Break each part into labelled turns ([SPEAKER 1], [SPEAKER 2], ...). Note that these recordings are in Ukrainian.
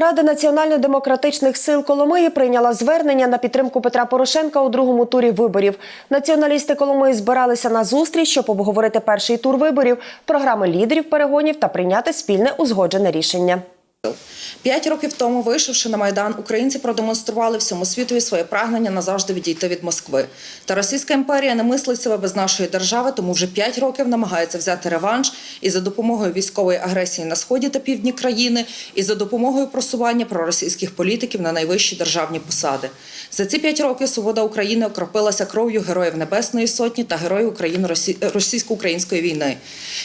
[SPEAKER 1] Рада національно-демократичних сил Коломиї прийняла звернення на підтримку Петра Порошенка у другому турі виборів. Націоналісти Коломиї збиралися на зустріч, щоб обговорити перший тур виборів, програми лідерів перегонів та прийняти спільне узгоджене рішення.
[SPEAKER 2] П'ять років тому, вийшовши на майдан, українці продемонстрували всьому світові своє прагнення назавжди відійти від Москви. Та Російська імперія не мислить себе без нашої держави, тому вже п'ять років намагається взяти реванш і за допомогою військової агресії на сході та півдні країни, і за допомогою просування проросійських політиків на найвищі державні посади. За ці п'ять років свобода України окропилася кров'ю героїв Небесної Сотні та героїв України російсько-української війни.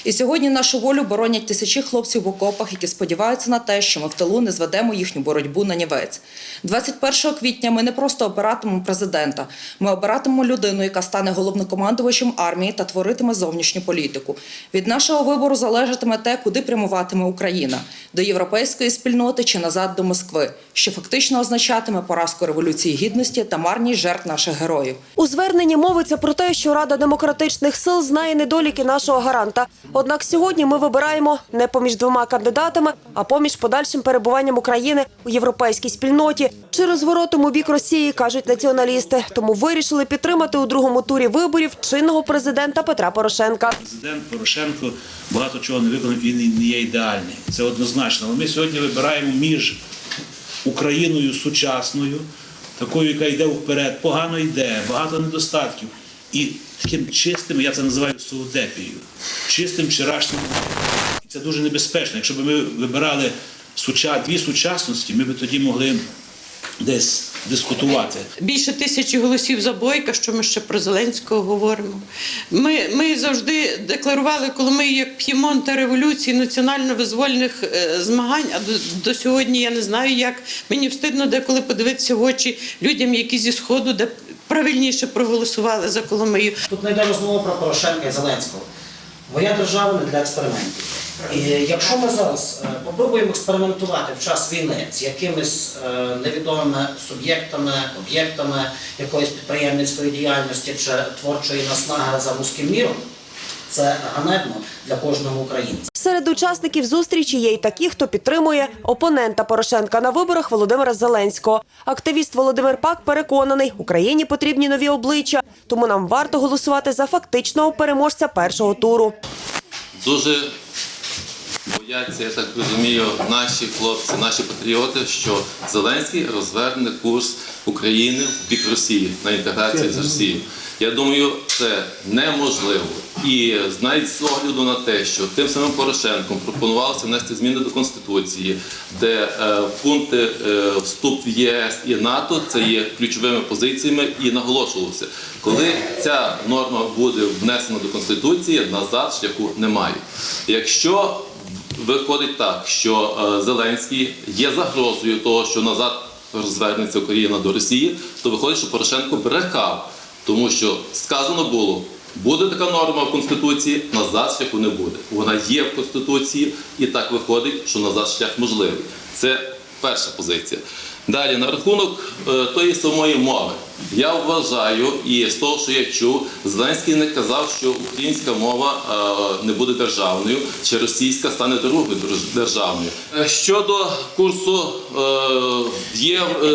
[SPEAKER 2] І сьогодні нашу волю боронять тисячі хлопців в окопах, які сподіваються на те, що ми в тилу не зведемо їхню боротьбу на нівець. 21 квітня ми не просто обиратимемо президента, ми обиратимемо людину, яка стане головнокомандувачем армії та творитиме зовнішню політику. Від нашого вибору залежатиме те, куди прямуватиме Україна до європейської спільноти чи назад до Москви, що фактично означатиме поразку революції гідності та марність жертв наших героїв.
[SPEAKER 1] У зверненні мовиться про те, що Рада демократичних сил знає недоліки нашого гаранта. Однак сьогодні ми вибираємо не поміж двома кандидатами, а поміж подальшим перебуванням України у європейській спільноті чи розворотом у бік Росії, кажуть націоналісти. Тому вирішили підтримати у другому турі виборів чинного президента Петра Порошенка.
[SPEAKER 3] Президент Порошенко багато чого не виконав, він не є ідеальний. Це однозначно. Але ми сьогодні вибираємо між Україною сучасною, такою, яка йде вперед, погано йде, багато недостатків. І таким чистим, я це називаю совдепією, чистим вчорашнім. І це дуже небезпечно. Якщо б ми вибирали дві сучасності, ми б тоді могли десь дискутувати.
[SPEAKER 4] Більше тисячі голосів за Бойка, що ми ще про Зеленського говоримо. Ми, ми завжди декларували, коли ми як П'ємонта революції національно-визвольних е, змагань, а до, до сьогодні я не знаю, як мені встидно деколи подивитися в очі людям, які зі Сходу, де правильніше проголосували за Коломию.
[SPEAKER 5] Тут не йде розмова про Порошенка і Зеленського. Моя держава не для експериментів. І якщо ми зараз е, попробуємо експериментувати в час війни з якимись е, невідомими суб'єктами, об'єктами якоїсь підприємницької діяльності чи творчої наснаги за вузьким міром, це ганебно для кожного українця.
[SPEAKER 1] Серед учасників зустрічі є й такі, хто підтримує опонента Порошенка на виборах Володимира Зеленського. Активіст Володимир Пак переконаний, Україні потрібні нові обличчя, тому нам варто голосувати за фактичного переможця першого туру.
[SPEAKER 6] дуже бояться, я так розумію, наші хлопці, наші патріоти, що Зеленський розверне курс України в бік Росії на інтеграцію з Росією. Я думаю, це неможливо. І навіть з огляду на те, що тим самим Порошенком пропонувалося внести зміни до Конституції, де е, пункти е, вступ в ЄС і НАТО це є ключовими позиціями, і наголошувалося, коли ця норма буде внесена до Конституції, назад шляху немає. Якщо виходить так, що е, Зеленський є загрозою того, що назад розвернеться Україна до Росії, то виходить, що Порошенко брехав, тому що сказано було. Буде така норма в Конституції, назад шляху не буде. Вона є в Конституції, і так виходить, що назад шлях можливий. Це перша позиція. Далі, на рахунок е, тої самої мови. Я вважаю, і з того, що я чув, Зеленський не казав, що українська мова е, не буде державною, чи російська стане другою держ- державною. Е, Щодо курсу євро,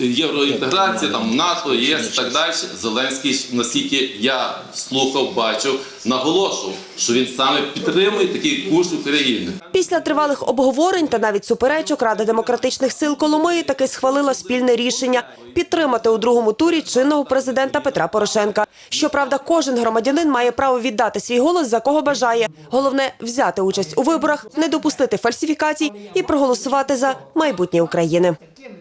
[SPEAKER 6] євроінтеграції, там НАТО, ЄС і так далі, Зеленський, наскільки я слухав, бачив, наголошував, що він саме підтримує такий курс України.
[SPEAKER 1] Після тривалих обговорень та навіть суперечок Рада демократичних сил Коломиї таки схвалила спільне рішення підтримати у другому турі чинного президента Петра Порошенка. Щоправда, кожен громадянин має право віддати свій голос за кого бажає. Головне взяти участь у виборах, не допустити фальсифікацій і проголосувати за майбутнє України.